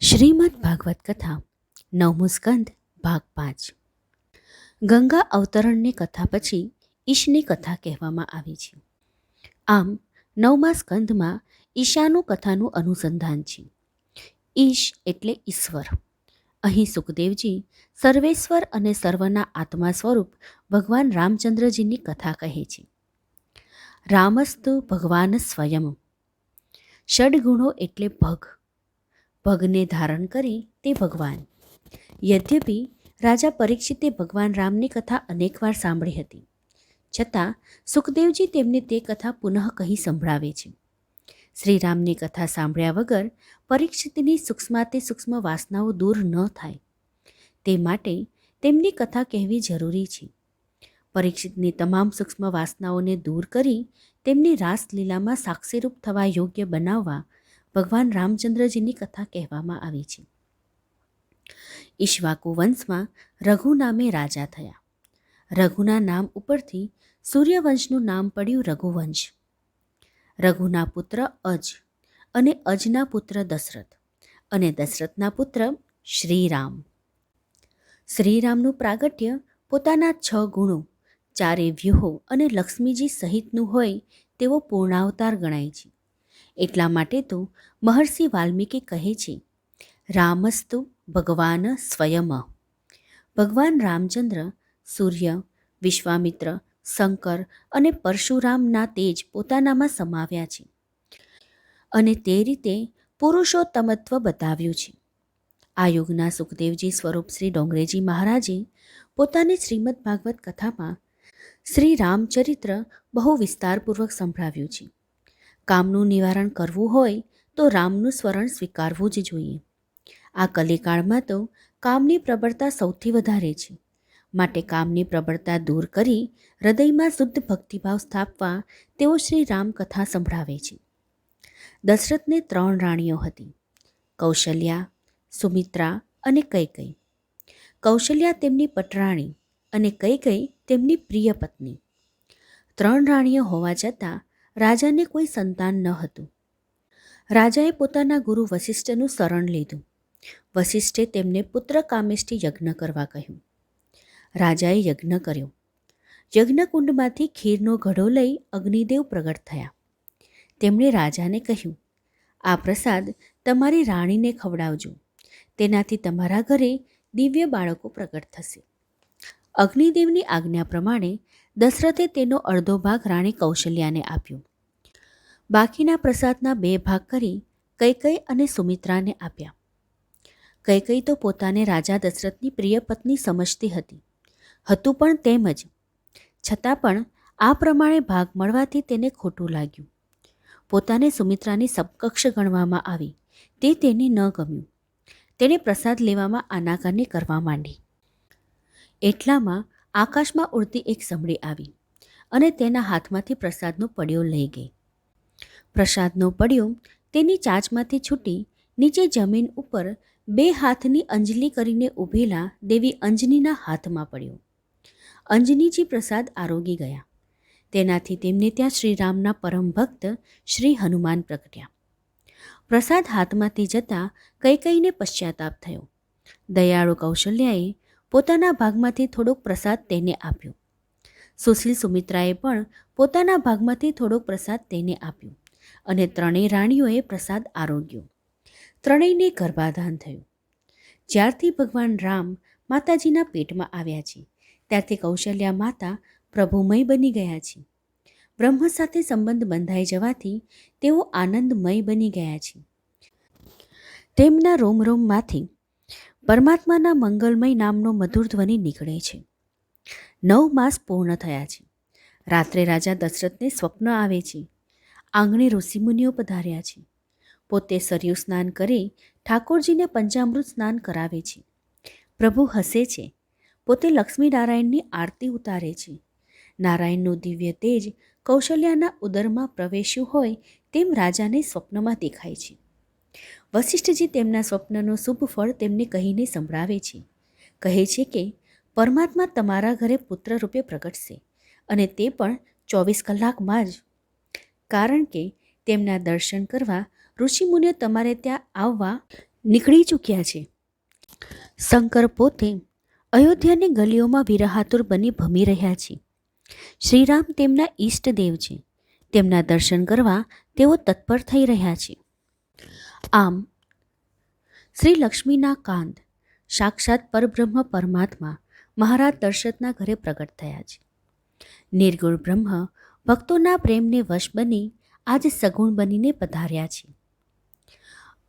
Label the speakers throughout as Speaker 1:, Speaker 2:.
Speaker 1: શ્રીમદ ભાગવત કથા, નવમું સ્કંદ, ભાગ પાંચ. ગંગા અવતરણની કથા પછી ઈશની કથા કહેવામાં આવી છે. આમ, નવમા સ્કંદમાં ઈશાનું કથાનું અનુસંધાન છે. ઈશ એટલે ઈશ્વર. અહીં સુખદેવજી સર્વેશ્વર અને સર્વના આત્મા સ્વરૂપ ભગવાન રામચંદ્રજીની કથા કહે છે. રામસ્તુ ભગવાન સ્વયં. ષડગુણો એટલે ભગ. ભગને ધારણ કરી તે ભગવાન. યદ્યપિ રાજા પરીક્ષિતે ભગવાન રામની કથા અનેકવાર સાંભળી હતી. છતાં સુખદેવજી તેમને તે કથા પુનઃ કહી સંભળાવે છે. શ્રીરામની કથા સાંભળ્યા વગર પરીક્ષિતની સૂક્ષ્માતે સૂક્ષ્મ વાસનાઓ દૂર ન થાય. તે માટે તેમની કથા કહેવી જરૂરી છે. પરીક્ષિતની તમામ સૂક્ષ્મ વાસનાઓને દૂર કરી તેમની રાસલીલામાં સાક્ષીરૂપ થવા યોગ્ય બનાવવા ભગવાન રામચંદ્રજીની કથા કહેવામાં આવી છે. ઈશ્વાકુ વંશમાં રઘુ નામે રાજા થયા. રઘુના નામ ઉપરથી સૂર્યવંશનું નામ પડ્યું રઘુવંશ. રઘુના પુત્ર અજ અને અજના પુત્ર દશરથ અને દશરથના પુત્ર શ્રીરામ. શ્રીરામનું પ્રાગટ્ય પોતાના છ ગુણો, ચારે વ્યૂહો અને લક્ષ્મીજી સહિતનું હોય તેવો પૂર્ણાવતાર ગણાય છે. એટલા માટે તો મહર્ષિ વાલ્મીકી કહે છે, રામસ્તુ ભગવાન સ્વયં. ભગવાન રામચંદ્ર, સૂર્ય, વિશ્વામિત્ર, શંકર અને પરશુરામના તેજ પોતાનામાં સમાવ્યા છે અને તે રીતે પુરુષોત્તમત્વ બતાવ્યું છે. આ યુગના સુખદેવજી સ્વરૂપ શ્રી ડોંગરેજી મહારાજે પોતાની શ્રીમદ ભાગવત કથામાં શ્રી રામચરિત્ર બહુ વિસ્તારપૂર્વક સંભળાવ્યું છે. કામનું નિવારણ કરવું હોય તો રામનું સ્મરણ સ્વીકારવું જ જોઈએ. આ કલિકાળમાં તો કામની પ્રબળતા સૌથી વધારે છે. માટે કામની પ્રબળતા દૂર કરી હૃદયમાં શુદ્ધ ભક્તિભાવ સ્થાપવા તેઓ શ્રી રામ કથા સંભળાવે છે. દશરથને ત્રણ રાણીઓ હતી. કૌશલ્યા, સુમિત્રા અને કૈકઈ કૌશલ્યા તેમની પટરાણી અને કૈકઈ તેમની પ્રિય પત્ની. ત્રણ રાણીઓ હોવા છતાં રાજાને કોઈ સંતાન ન હતું. રાજાએ પોતાના ગુરુ વશિષ્ઠનું શરણ લીધું. વશિષ્ઠે તેમને પુત્ર કામેષ્ઠી યજ્ઞ કરવા કહ્યું. રાજાએ યજ્ઞ કર્યો. યજ્ઞકુંડમાંથી ખીરનો ઘડો લઈ અગ્નિદેવ પ્રગટ થયા. તેમણે રાજાને કહ્યું, આ પ્રસાદ તમારી રાણીને ખવડાવજો. તેનાથી તમારા ઘરે દિવ્ય બાળકો પ્રગટ થશે. અગ્નિદેવની આજ્ઞા પ્રમાણે દશરથે તેનો અડધો ભાગ રાણી કૌશલ્યાને આપ્યો. બાકીના પ્રસાદના બે ભાગ કરી કૈકઈ અને સુમિત્રાને આપ્યા. કૈકઈ તો પોતાને રાજા દશરથની પ્રિય પત્ની સમજતી હતી. હતું પણ તેમ જ છતાં પણ આ પ્રમાણે ભાગ મળવાથી તેને ખોટું લાગ્યું. પોતાને સુમિત્રાની સમકક્ષ ગણવામાં આવી તે તેને ન ગમ્યું. તેણે પ્રસાદ લેવામાં આનાકાની કરવા માંડી. એટલામાં આકાશમાં ઉડતી એક સમડી આવી અને તેના હાથમાંથી પ્રસાદનો પડ્યો લઈ ગઈ. પ્રસાદનો પડ્યો તેની ચાંચમાંથી છૂટી નીચે જમીન ઉપર બે હાથની અંજલી કરીને ઊભેલા દેવી અંજનીના હાથમાં પડ્યો. અંજનીજી પ્રસાદ આરોગી ગયા. તેનાથી તેમને ત્યાં શ્રીરામના પરમ ભક્ત શ્રી હનુમાન પ્રગટ્યા. પ્રસાદ હાથમાંથી જતાં કઈ કઈને પશ્ચાતાપ થયો. દયાળુ કૌશલ્યાએ પોતાના ભાગમાંથી થોડોક પ્રસાદ તેને આપ્યો. સુશીલ સુમિત્રાએ પણ પોતાના ભાગમાંથી થોડોક પ્રસાદ તેને આપ્યો અને ત્રણેય રાણીઓએ પ્રસાદ આરોગ્યો. ત્રણેયને ગર્ભાધાન થયું. જ્યારથી ભગવાન રામ માતાજીના પેટમાં આવ્યા છે, ત્યારથી કૌશલ્યા માતા પ્રભુમય બની ગયા છે. બ્રહ્મ સાથે સંબંધ બંધાઈ જવાથી તેઓ આનંદમય બની ગયા છે. તેમના રોમ રોમમાંથી પરમાત્માના મંગલમય નામનો મધુર ધ્વનિ નીકળે છે. નવ માસ પૂર્ણ થયા છે. રાત્રે રાજા દશરથને સ્વપ્ન આવે છે. આંગણે ઋષિમુનિઓ પધાર્યા છે. પોતે સરયુ સ્નાન કરી ઠાકોરજીને પંચામૃત સ્નાન કરાવે છે. પ્રભુ હસે છે. પોતે લક્ષ્મીનારાયણની આરતી ઉતારે છે. નારાયણનું દિવ્ય તેજ કૌશલ્યાના ઉદરમાં પ્રવેશ્યું હોય તેમ રાજાને સ્વપ્નમાં દેખાય છે. વશિષ્ઠજી તેમના સ્વપ્નનો શુભ ફળ તેમને કહીને સંભળાવે છે. કહે છે કે, પરમાત્મા તમારા ઘરે પુત્ર રૂપે પ્રગટશે અને તે પણ ચોવીસ કલાકમાં જ. કારણ કે તેમના દર્શન કરવા ઋષિમુનિઓ તમારે ત્યાં આવવા નીકળી ચૂક્યા છે. શંકર પોતે અયોધ્યાની ગલીઓમાં વિરહાતુર બની ભમી રહ્યા છે. શ્રીરામ તેમના ઈષ્ટદેવ છે. તેમના દર્શન કરવા તેઓ તત્પર થઈ રહ્યા છે. આમ, શ્રી લક્ષ્મીના કાંત સાક્ષાત પરબ્રહ્મ પરમાત્મા મહારાજ દશરથના ઘરે પ્રગટ થયા છે. નિર્ગુણ બ્રહ્મ ભક્તોના પ્રેમને વશ બની આજ સગુણ બનીને પધાર્યા છે.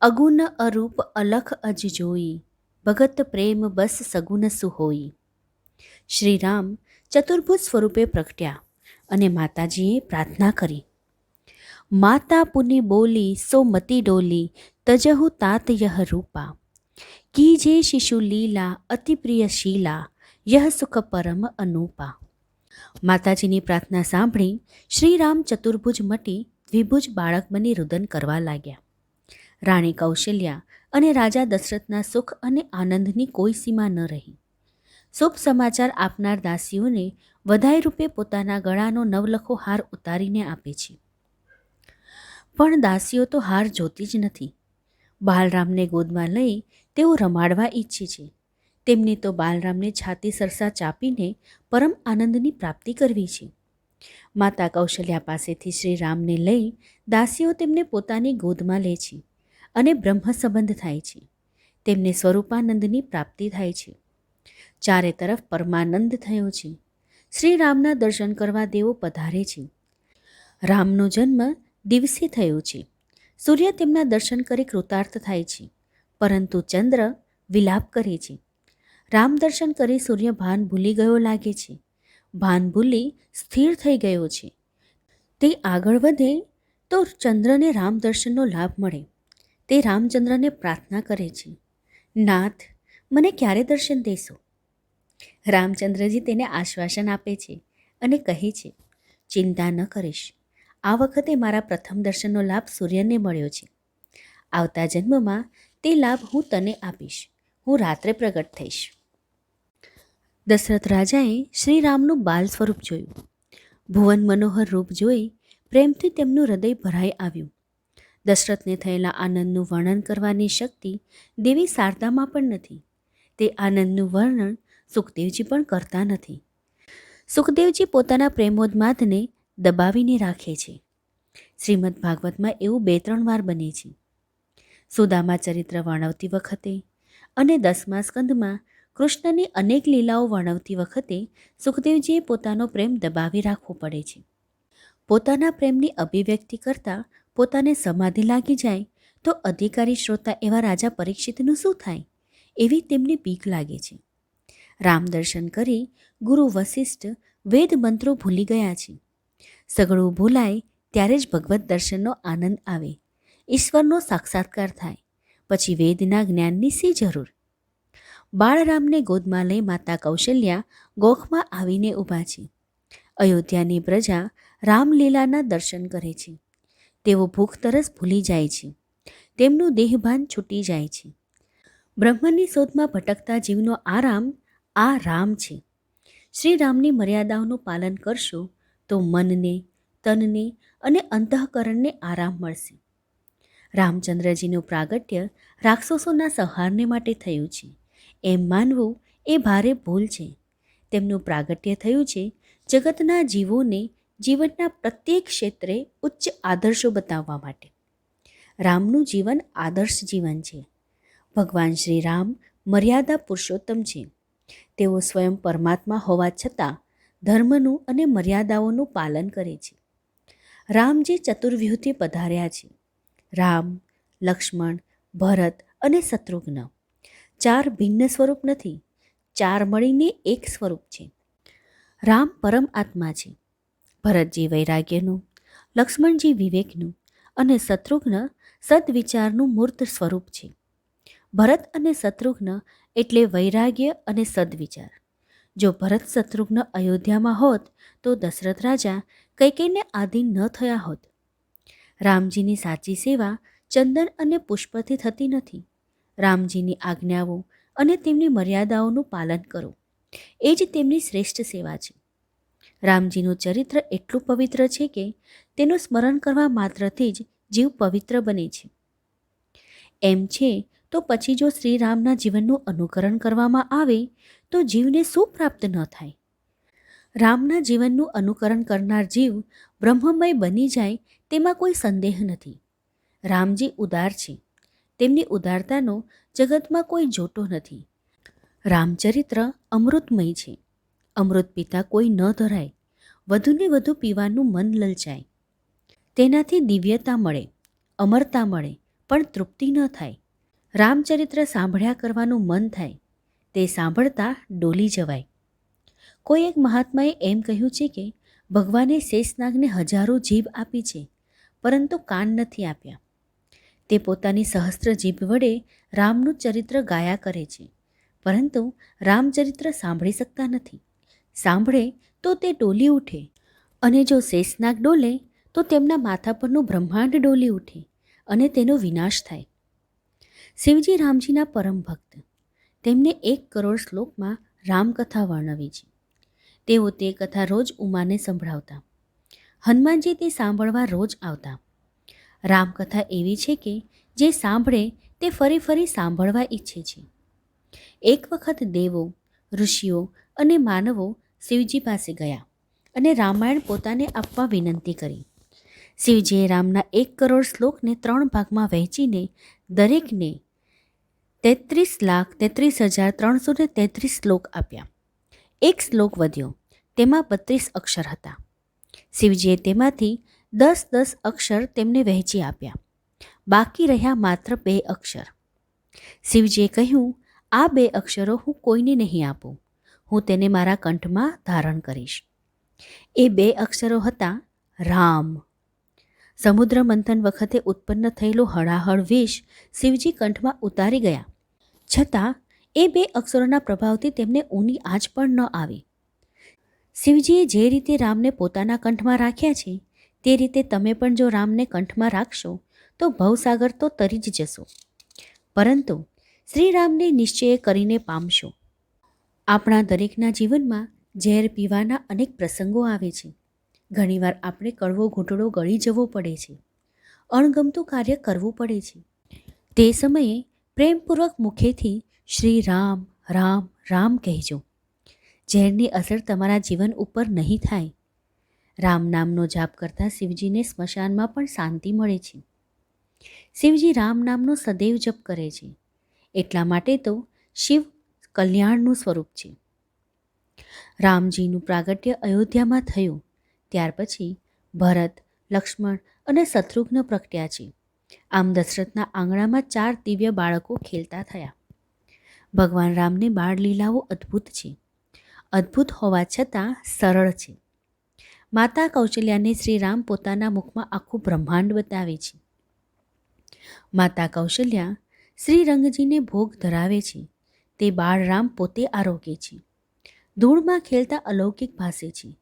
Speaker 1: અગુણ અરૂપ અલખ અજ જોઈ, ભગત પ્રેમ બસ સગુણ સુહોઈ શ્રીરામ ચતુર્ભુજ સ્વરૂપે પ્રગટ્યા અને માતાજીએ પ્રાર્થના કરી માતા પુની બોલી, સો મતી ડોલી, તજહુ તાત યહ રૂપા. કીજે શિશુ લીલા, અતિ પ્રિય શીલા, યહ સુખ પરમ અનુપા. માતાજીની પ્રાર્થના સાંભળી શ્રીરામ ચતુર્ભુજ મટી દ્વિભુજ બાળક બની રુદન કરવા લાગ્યા. રાણી કૌશલ્યા અને રાજા દશરથના સુખ અને આનંદની કોઈ સીમા ન રહી. શુભ સમાચાર આપનાર દાસીઓને, વધાઈ રૂપે પોતાના ગળાનો નવલખો હાર ઉતારીને આપે છે. પણ દાસીઓ તો હાર જોતી જ નથી. બાલરામને ગોદમાં લઈ તેઓ રમાડવા ઈચ્છે છે. તેમને તો બાલરામને છાતી સરસા ચાપીને પરમ આનંદની પ્રાપ્તિ કરવી છે. માતા કૌશલ્યા પાસેથી શ્રી રામને લઈ દાસીઓ તેમને પોતાની ગોદમાં લે છે અને બ્રહ્મ સંબંધ થાય છે. તેમને સ્વરૂપાનંદની પ્રાપ્તિ થાય છે. ચારે તરફ પરમાનંદ થયો છે. શ્રી રામના દર્શન કરવા દેવો પધારે છે. રામનો જન્મ દિવસે થયો છે. સૂર્ય તેમના દર્શન કરી કૃતાર્થ થાય છે. પરંતુ ચંદ્ર વિલાપ કરે છે. રામ દર્શન કરી સૂર્ય ભાન ભૂલી ગયો લાગે છે. ભાન ભૂલી સ્થિર થઈ ગયો છે. તે આગળ વધે તો ચંદ્રને રામ દર્શનનો લાભ મળે. તે રામચંદ્રને પ્રાર્થના કરે છે. નાથ, મને ક્યારે દર્શન દેશો? રામચંદ્રજી તેને આશ્વાસન આપે છે અને કહે છે, ચિંતા ન કરીશ. આ વખતે મારા પ્રથમ દર્શનનો લાભ સૂર્યને મળ્યો છે. આવતા જન્મમાં તે લાભ હું તને આપીશ. હું રાત્રે પ્રગટ થઈશ. દશરથ રાજાએ શ્રીરામનું બાલ સ્વરૂપ જોયું. ભુવન મનોહર રૂપ જોઈ પ્રેમથી તેમનું હૃદય ભરાઈ આવ્યું. દશરથને થયેલા આનંદનું વર્ણન કરવાની શક્તિ દેવી શારદામાં પણ નથી. તે આનંદનું વર્ણન સુખદેવજી પણ કરતા નથી. સુખદેવજી પોતાના પ્રેમોન્માદને દબાવીને રાખે છે. શ્રીમદ ભાગવતમાં એવું બે ત્રણ વાર બને છે. સુદામા ચરિત્ર વર્ણવતી વખતે અને દસમા સ્કંદમાં કૃષ્ણની અનેક લીલાઓ વર્ણવતી વખતે સુખદેવજીએ પોતાનો પ્રેમ દબાવી રાખવો પડે છે. પોતાના પ્રેમની અભિવ્યક્તિ કરતાં પોતાને સમાધિ લાગી જાય તો અધિકારી શ્રોતા એવા રાજા પરીક્ષિતનું શું થાય? એવી તેમને બીક લાગે છે. રામ દર્શન કરી ગુરુ વશિષ્ઠ વેદ મંત્રો ભૂલી ગયા છે. સગળું ભૂલાય ત્યારે જ ભગવત દર્શનનો આનંદ આવે. ઈશ્વરનો સાક્ષાત્કાર થાય. પછી વેદના જ્ઞાનની શી જરૂર? બાળરામને ગોદમાં લઈ માતા કૌશલ્યા ગોખમાં આવીને ઊભા છે. અયોધ્યાની પ્રજા રામલીલાના દર્શન કરે છે. તેઓ ભૂખ તરસ ભૂલી જાય છે. તેમનું દેહભાન છૂટી જાય છે. બ્રહ્મની શોધમાં ભટકતા જીવનો આરામ આ રામ છે. શ્રી રામની મર્યાદાઓનું પાલન કરશો તો મનને, તનને અને અંતઃકરણને આરામ મળશે. રામચંદ્રજીનું પ્રાગટ્ય રાક્ષસોના સંહારને માટે થયું છે. એમ માનવું એ ભારે ભૂલ છે. તેમનું પ્રાગટ્ય થયું છે જગતના જીવોને જીવનના પ્રત્યેક ક્ષેત્રે ઉચ્ચ આદર્શો બતાવવા માટે. રામનું જીવન આદર્શ જીવન છે. ભગવાન શ્રી રામ મર્યાદા પુરુષોત્તમ છે. તેઓ સ્વયં પરમાત્મા હોવા છતાં ધર્મનું અને મર્યાદાઓનું પાલન કરે છે. રામજી ચતુર્વ્યૂહથી પધાર્યા છે. રામ, લક્ષ્મણ, ભરત અને શત્રુઘ્ન. ચાર ભિન્ન સ્વરૂપ નથી, ચાર મળીને એક સ્વરૂપ છે. રામ પરમ આત્મા છે. ભરતજી વૈરાગ્યનું, લક્ષ્મણજી વિવેકનું અને શત્રુઘ્ન સદવિચારનું મૂર્ત સ્વરૂપ છે. ભરત અને શત્રુઘ્ન એટલે વૈરાગ્ય અને સદવિચાર. જો ભરત શત્રુઘ્ન અયોધ્યામાં હોત, તો દશરથ રાજા કૈકેયને આધીન ન થયા હોત. રામજીની સાચી સેવા ચંદન અને પુષ્પથી થતી નથી. રામજીની આજ્ઞાઓ અને તેમની મર્યાદાઓનું પાલન કરો. એ જ તેમની શ્રેષ્ઠ સેવા છે. રામજીનું ચરિત્ર એટલું પવિત્ર છે કે તેનું સ્મરણ કરવા માત્રથી જ જીવ પવિત્ર બને છે. એમ છે તો પછી જો શ્રીરામના જીવનનું અનુકરણ કરવામાં આવે, તો જીવને શું પ્રાપ્ત ન થાય? રામના જીવનનું અનુકરણ કરનાર જીવ બ્રહ્મમય બની જાય તેમાં કોઈ સંદેહ નથી. રામજી ઉદાર છે. તેમની ઉદારતાનો જગતમાં કોઈ જોટો નથી. રામચરિત્ર અમૃતમય છે. અમૃત પિતા કોઈ ન ધરાય. વધુને વધુ પીવાનું મન લલચાય. તેનાથી દિવ્યતા મળે, અમરતા મળે, પણ તૃપ્તિ ન થાય. રામચરિત્ર સાંભળ્યા કરવાનું મન થાય, તે સાંભળતા ડોલી જવાય. કોઈ એક મહાત્માએ એમ કહ્યું છે કે, ભગવાને શેષનાગને હજારો જીભ આપી છે, પરંતુ કાન નથી આપ્યા. તે પોતાની સહસ્ત્ર જીભ વડે રામનું ચરિત્ર ગાયા કરે છે, પરંતુ રામચરિત્ર સાંભળી શકતા નથી. સાંભળે તો તે ડોલી ઉઠે, અને જો શેષનાગ ડોલે, તો તેમના માથા પરનું બ્રહ્માંડ ડોલી ઉઠે, અને તેનો વિનાશ થાય. શિવજી રામજીના પરમ ભક્ત. તેમને એક કરોડ શ્લોકમાં રામકથા વર્ણવી છે. તેઓ તે કથા રોજ ઉમાને સંભળાવતા. હનુમાનજી તે સાંભળવા રોજ આવતા. રામકથા એવી છે કે, જે સાંભળે તે ફરી ફરી સાંભળવા ઈચ્છે છે. એક વખત દેવો, ઋષિઓ અને માનવો શિવજી પાસે ગયા અને રામાયણ પોતાને આપવા વિનંતી કરી. શિવજીએ રામના એક કરોડ શ્લોકને ત્રણ ભાગમાં વહેંચીને દરેકને તેત્રીસ લાખ તેત્રીસ હજાર ત્રણસો ને તેત્રીસ શ્લોક આપ્યા. એક શ્લોક વધ્યો. તેમાં બત્રીસ અક્ષર હતા. શિવજીએ તેમાંથી દસ દસ અક્ષર તેમને વહેંચી આપ્યા. બાકી રહ્યા માત્ર બે અક્ષર. શિવજીએ કહ્યું, આ બે અક્ષરો હું કોઈને નહીં આપું. હું તેને મારા કંઠમાં ધારણ કરીશ. એ બે અક્ષરો હતા રામ સમુદ્ર મંથન વખતે ઉત્પન્ન થયેલો હળાહળ વિષ શિવજી કંઠમાં ઉતારી ગયા. છતાં, એ બે અક્ષરોના પ્રભાવથી તેમને ઊની આંચ પણ ન આવી. શિવજીએ જે રીતે રામને પોતાના કંઠમાં રાખ્યા છે, તે રીતે તમે પણ જો રામને કંઠમાં રાખશો, તો ભવસાગર તો તરી જ જશો. પરંતુ, શ્રીરામને નિશ્ચય કરીને પામશો. આપણા દરેકના જીવનમાં ઝેર પીવાના અનેક પ્રસંગો આવે છે. ઘણીવાર આપણે કડવો ઘૂંટડો ગળી જવો પડે છે. અણગમતું કાર્ય કરવું પડે છે. તે સમયે પ્રેમપૂર્વક મુખેથી શ્રી રામ રામ રામ કહેજો. ઝેરની અસર તમારા જીવન ઉપર નહીં થાય. રામ નામનો જાપ કરતાં શિવજીને સ્મશાનમાં પણ શાંતિ મળે છે. શિવજી રામ નામનો સદૈવ જપ કરે છે. એટલા માટે તો શિવ કલ્યાણનું સ્વરૂપ છે. રામજીનું પ્રાગટ્ય અયોધ્યામાં થયું. ત્યાર પછી ભરત, લક્ષ્મણ અને શત્રુઘ્ન પ્રગટ્યા છે. આમ દશરથના આંગણામાં ચાર દિવ્ય બાળકો ખેલતા થયા. ભગવાન રામની બાળ લીલાઓ અદ્ભુત છે. અદ્ભુત હોવા છતાં સરળ છે. માતા કૌશલ્યાને શ્રીરામ પોતાના મુખમાં આખું બ્રહ્માંડ બતાવે છે. માતા કૌશલ્યા શ્રીરંગજીને ભોગ ધરાવે છે. તે બાળરામ પોતે આરોગ્ય છે. ધૂળમાં ખેલતા અલૌકિક ભાસે છે.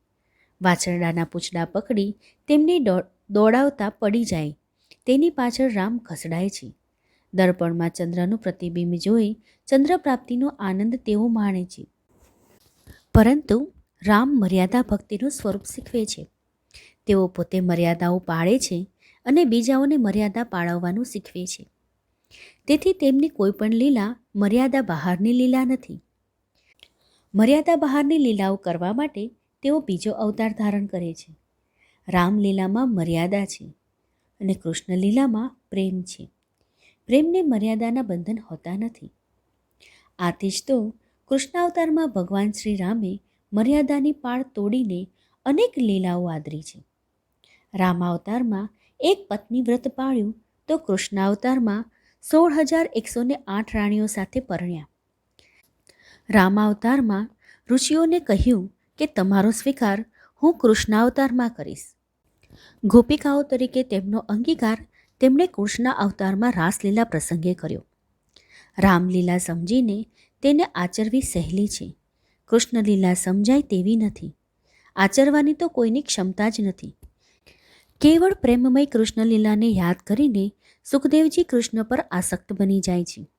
Speaker 1: વાછરડાના પૂંછડા પકડી તેમને દોડાવતા પડી જાય. તેની પાછળ રામ ખસડાય છે. દર્પણમાં ચંદ્રનું પ્રતિબિંબ જોઈ ચંદ્ર પ્રાપ્તિનો આનંદ તેઓ માણે છે. પરંતુ રામ મર્યાદા ભક્તિનું સ્વરૂપ શીખવે છે. તેઓ પોતે મર્યાદાઓ પાળે છે અને બીજાઓને મર્યાદા પાળવવાનું શીખવે છે. તેથી તેમની કોઈ પણ લીલા મર્યાદા બહારની લીલા નથી. મર્યાદા બહારની લીલાઓ કરવા માટે તેઓ બીજો અવતાર ધારણ કરે છે. રામલીલામાં મર્યાદા છે અને કૃષ્ણલીલામાં પ્રેમ છે. પ્રેમને મર્યાદાના બંધન હોતા નથી. આથી જ તો કૃષ્ણાવતારમાં ભગવાન શ્રી રામે મર્યાદાની પાળ તોડીને અનેક લીલાઓ આદરી છે. રામાવતારમાં એક પત્ની વ્રત પાળ્યું તો કૃષ્ણાવતારમાં સોળ હજાર એકસો ને આઠ રાણીઓ સાથે પરણ્યા. રામાવતારમાં ઋષિઓને કહ્યું કે તમારો સ્વીકાર હું કૃષ્ણાવતારમાં કરીશ. ગોપિકાઓ તરીકે તેમનો અંગીકાર તેમણે કૃષ્ણ અવતારમાં રાસલીલા પ્રસંગે કર્યો. રામલીલા સમજીને તેને આચરવી સહેલી છે. કૃષ્ણલીલા સમજાય તેવી નથી. આચરવાની તો કોઈની ક્ષમતા જ નથી. કેવળ પ્રેમમય કૃષ્ણલીલાને યાદ કરીને સુખદેવજી કૃષ્ણ પર આસક્ત બની જાય છે.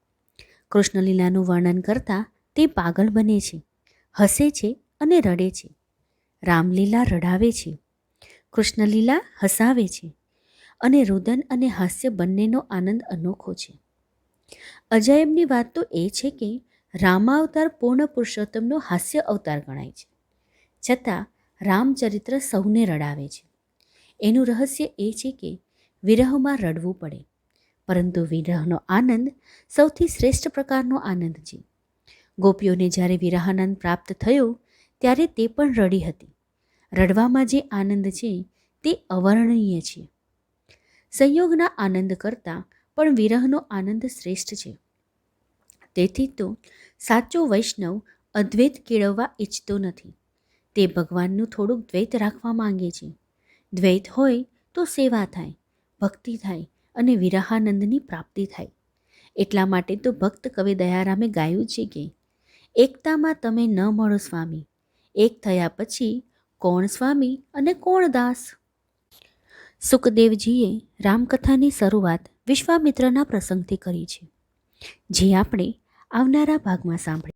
Speaker 1: કૃષ્ણલીલાનું વર્ણન કરતાં તે પાગલ બને છે. હસે છે અને રડે છે. રામલીલા રડાવે છે. કૃષ્ણલીલા હસાવે છે. અને રુદન અને હાસ્ય બંનેનો આનંદ અનોખો છે. અજાયબની વાત તો એ છે કે રામાવતાર પૂર્ણ પુરુષોત્તમનો હાસ્ય અવતાર ગણાય છે. છતાં રામચરિત્ર સૌને રડાવે છે. એનું રહસ્ય એ છે કે વિરહમાં રડવું પડે. પરંતુ વિરહનો આનંદ સૌથી શ્રેષ્ઠ પ્રકારનો આનંદ છે. ગોપીઓને જ્યારે વિરહાનંદ પ્રાપ્ત થયો ત્યારે તે પણ રડી હતી. રડવામાં જે આનંદ છે, તે અવર્ણનીય છે. સંયોગના આનંદ કરતાં પણ વિરહનો આનંદ શ્રેષ્ઠ છે. તેથી તો સાચો વૈષ્ણવ અદ્વૈત કેળવવા ઈચ્છતો નથી. તે ભગવાનનું થોડુંક દ્વૈત રાખવા માંગે છે. દ્વૈત હોય તો સેવા થાય, ભક્તિ થાય અને વિરહાનંદની પ્રાપ્તિ થાય. એટલા માટે તો ભક્ત કવિ દયારામે ગાયું છે કે, એકતામાં તમે ન મળો સ્વામી એક થયા પછી કોણ સ્વામી અને કોણ દાસ? સુખદેવજીએ રામકથાની શરૂઆત વિશ્વામિત્રના પ્રસંગથી કરી છે. જે આપણે આવનારા ભાગમાં સાંભળીએ